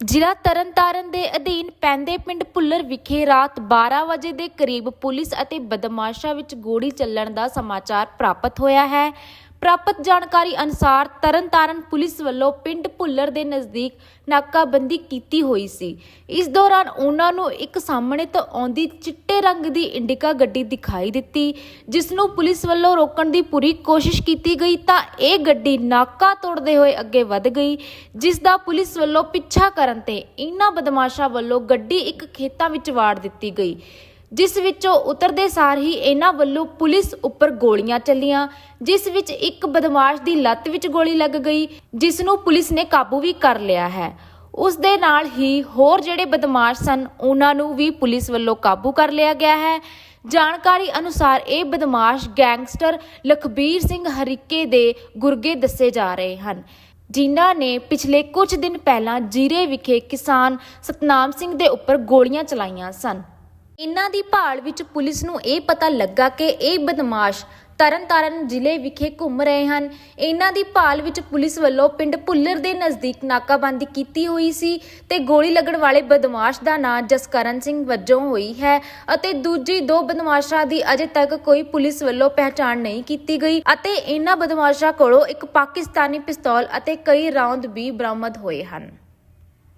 ਜ਼ਿਲ੍ਹਾ ਤਰਨਤਾਰਨ ਦੇ ਅਧੀਨ ਪੈਂਦੇ ਪਿੰਡ ਭੁੱਲਰ ਵਿਖੇ ਰਾਤ 12 ਵਜੇ ਦੇ ਕਰੀਬ ਪੁਲਿਸ ਅਤੇ ਬਦਮਾਸ਼ਾਂ ਵਿੱਚ ਗੋਲੀ ਚੱਲਣ ਦਾ ਸਮਾਚਾਰ ਪ੍ਰਾਪਤ ਹੋਇਆ ਹੈ। ਪ੍ਰਾਪਤ ਜਾਣਕਾਰੀ ਅਨੁਸਾਰ ਤਰਨਤਾਰਨ ਪੁਲਿਸ ਵੱਲੋਂ ਪਿੰਡ ਭੁੱਲਰ ਦੇ ਨਜ਼ਦੀਕ ਨਾਕਾਬੰਦੀ ਕੀਤੀ ਹੋਈ ਸੀ। ਇਸ ਦੌਰਾਨ ਉਹਨਾਂ ਨੂੰ ਇੱਕ ਸਾਹਮਣੇ ਤੋਂ ਆਉਂਦੀ ਚਿੱਟੇ ਰੰਗ ਦੀ ਇੰਡਿਕਾ ਗੱਡੀ ਦਿਖਾਈ ਦਿੱਤੀ, ਜਿਸ ਨੂੰ ਪੁਲਿਸ ਵੱਲੋਂ ਰੋਕਣ ਦੀ ਪੂਰੀ ਕੋਸ਼ਿਸ਼ ਕੀਤੀ ਗਈ ਤਾਂ ਇਹ ਗੱਡੀ ਨਾਕਾ ਤੋੜਦੇ ਹੋਏ ਅੱਗੇ ਵਧ ਗਈ, ਜਿਸ ਦਾ ਪੁਲਿਸ ਵੱਲੋਂ ਪਿੱਛਾ ਕਰਨ ਤੇ ਇਹਨਾਂ ਬਦਮਾਸ਼ਾਂ ਵੱਲੋਂ ਗੱਡੀ ਇੱਕ ਖੇਤਾਂ ਵਿੱਚ ਵਾੜ ਦਿੱਤੀ ਗਈ। ਜਿਸ ਵਿੱਚੋਂ ਉਤਰਦੇ ਸਾਰ ਹੀ ਇਹਨਾਂ ਵੱਲੋਂ ਪੁਲਿਸ ਉੱਪਰ ਗੋਲੀਆਂ ਚੱਲੀਆਂ, ਜਿਸ ਵਿੱਚ ਇੱਕ ਬਦਮਾਸ਼ ਦੀ ਲੱਤ ਵਿੱਚ ਗੋਲੀ ਲੱਗ ਗਈ, ਜਿਸ ਨੂੰ ਪੁਲਿਸ ਨੇ ਕਾਬੂ ਵੀ ਕਰ ਲਿਆ ਹੈ। ਉਸ ਦੇ ਨਾਲ ਹੀ ਹੋਰ ਜਿਹੜੇ ਬਦਮਾਸ਼ ਸਨ, ਉਹਨਾਂ ਨੂੰ ਵੀ ਪੁਲਿਸ ਵੱਲੋਂ ਕਾਬੂ ਕਰ ਲਿਆ ਗਿਆ ਹੈ। ਜਾਣਕਾਰੀ ਅਨੁਸਾਰ ਇਹ ਬਦਮਾਸ਼ ਗੈਂਗਸਟਰ ਲਖਬੀਰ ਸਿੰਘ ਹਰੀਕੇ ਦੇ ਗੁਰਗੇ ਦੱਸੇ ਜਾ ਰਹੇ ਹਨ, ਜਿਨ੍ਹਾਂ ਨੇ ਪਿਛਲੇ ਕੁਝ ਦਿਨ ਪਹਿਲਾਂ ਜੀਰੇ ਵਿਖੇ ਕਿਸਾਨ ਸਤਨਾਮ ਸਿੰਘ ਦੇ ਉੱਪਰ ਗੋਲੀਆਂ ਚਲਾਈਆਂ ਸਨ। ਇਨ੍ਹਾਂ ਦੀ ਭਾਲ ਵਿੱਚ ਪੁਲਿਸ ਨੂੰ ਇਹ ਪਤਾ ਲੱਗਾ ਕਿ ਇਹ ਬਦਮਾਸ਼ ਤਰਨਤਾਰਨ ਜ਼ਿਲ੍ਹੇ ਵਿਖੇ ਘੁੰਮ ਰਹੇ ਹਨ। ਇਹਨਾਂ ਦੀ ਭਾਲ ਵਿੱਚ ਪੁਲਿਸ ਵੱਲੋਂ ਪਿੰਡ ਭੁੱਲਰ ਦੇ ਨਜ਼ਦੀਕ ਨਾਕਾਬੰਦੀ ਕੀਤੀ ਹੋਈ ਸੀ ਤੇ ਗੋਲੀ ਲੱਗਣ ਵਾਲੇ ਬਦਮਾਸ਼ ਦਾ ਨਾਂ ਜਸਕਰਨ ਸਿੰਘ ਵਜੋਂ ਹੋਈ ਹੈ ਅਤੇ ਦੂਜੀ ਦੋ ਬਦਮਾਸ਼ਾਂ ਦੀ ਅਜੇ ਤੱਕ ਕੋਈ ਪੁਲਿਸ ਵੱਲੋਂ ਪਹਿਚਾਣ ਨਹੀਂ ਕੀਤੀ ਗਈ ਅਤੇ ਇਹਨਾਂ ਬਦਮਾਸ਼ਾਂ ਕੋਲੋਂ ਇੱਕ ਪਾਕਿਸਤਾਨੀ ਪਿਸਤੌਲ ਅਤੇ ਕਈ ਰਾਉਂਦ ਵੀ ਬਰਾਮਦ ਹੋਏ ਹਨ।